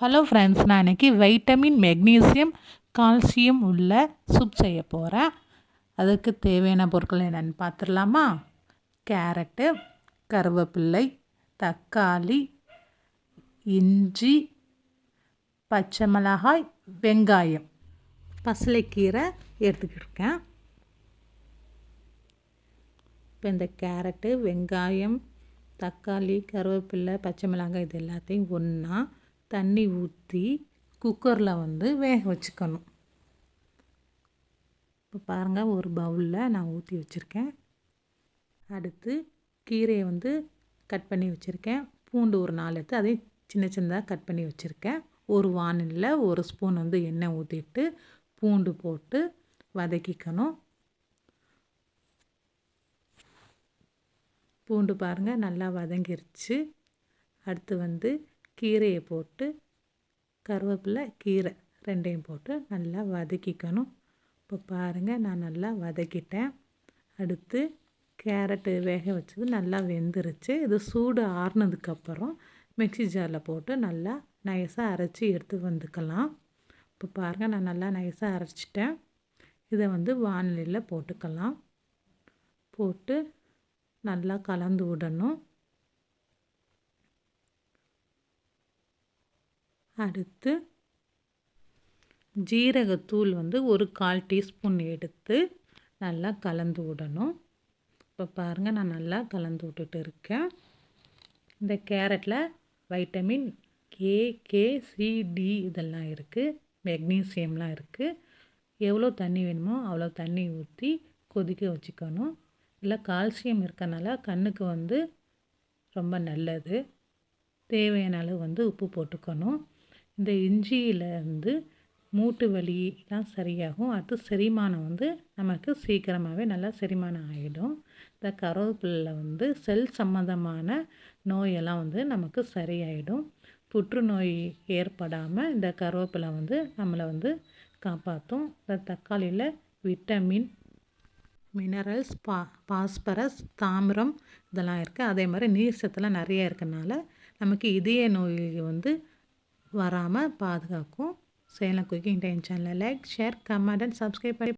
Hello friends நான் இன்றைக்கி vitamin magnesium calcium உள்ள சூப் செய்ய போகிறேன் அதுக்கு தேவையான பொருட்கள் என்னென்னு பார்த்துடலாமா? கேரட்டு கருவேப்பிள்ளை தக்காளி இஞ்சி பச்சை மிளகாய் வெங்காயம். பசலைக்கீரை எடுத்துக்கிருக்கேன் இப்போ இந்த கேரட்டு வெங்காயம் தக்காளி கருவேப்பில்லை பச்சை மிளகாய் இது எல்லாத்தையும் ஒன்றா தண்ணி ஊற்றி குக்கரில் வந்து வேக வச்சுக்கணும். இப்போ பாருங்கள் ஒரு பவுலில் நான் ஊற்றி வச்சுருக்கேன். அடுத்து கீரையை வந்து கட் பண்ணி வச்சுருக்கேன். பூண்டு ஒரு நாலு எடுத்து அதையும் சின்ன சின்னதாக கட் பண்ணி வச்சுருக்கேன். ஒரு வானிலில் ஒரு ஸ்பூன் வந்து எண்ணெய் ஊற்றிட்டு பூண்டு போட்டு வதக்கிக்கணும். பூண்டு பாருங்கள் நல்லா வதங்கிருச்சு. அடுத்து வந்து கீரையை போட்டு கருவேப்பிலை கீரை ரெண்டையும் போட்டு நல்லா வதக்கிக்கணும். இப்போ பாருங்கள் நான் நல்லா வதக்கிட்டேன். அடுத்து கேரட்டு வேக வச்சது நல்லா வெந்துருச்சு. இது சூடு ஆறுனதுக்கப்புறம் மிக்சி ஜாரில் போட்டு நல்லா நைஸாக அரைச்சி எடுத்து வந்துக்கலாம். இப்போ பாருங்கள் நான் நல்லா நைஸாக அரைச்சிட்டேன். இதை வந்து வானிலையில் போட்டுக்கலாம். போட்டு நல்லா கலந்து விடணும். அடுத்து ஜீரகத்தூள் வந்து ஒரு கால் டீஸ்பூன் எடுத்து நல்லா கலந்து விடணும். இப்போ பாருங்கள் நான் நல்லா கலந்து விட்டுட்டு இருக்கேன். இந்த கேரட்டில் vitamin K K C D இதெல்லாம் இருக்குது மெக்னீசியம்லாம் இருக்குது எவ்வளோ தண்ணி வேணுமோ அவ்வளோ தண்ணி ஊற்றி கொதிக்க வச்சுக்கணும். இல்லை கால்சியம் இருக்கனால கண்ணுக்கு வந்து ரொம்ப நல்லது. தேவையான அளவு வந்து உப்பு போட்டுக்கணும். இந்த இஞ்சியில் வந்து மூட்டு வலிலாம் சரியாகும். அடுத்து செரிமானம் வந்து நமக்கு சீக்கிரமாகவே நல்லா செரிமானம் ஆகிடும் இந்த கருவேப்பிலில் வந்து செல் சம்மந்தமான நோயெல்லாம் வந்து நமக்கு சரியாயிடும். புற்றுநோய் ஏற்படாமல் இந்த கருவேப்பிலை வந்து நம்மளை வந்து காப்பாற்றும் இந்த தக்காளியில் விட்டமின் மினரல்ஸ் பா பாஸ்பரஸ் தாமிரம் இதெல்லாம் இருக்குது அதே மாதிரி நீர் சத்துலாம் நிறைய இருக்கனால நமக்கு இதய நோய் வந்து வராமல் பாதுகாக்கும். சேலம் குக்கிங் டைம் சேனலை like share comment and subscribe பண்ணி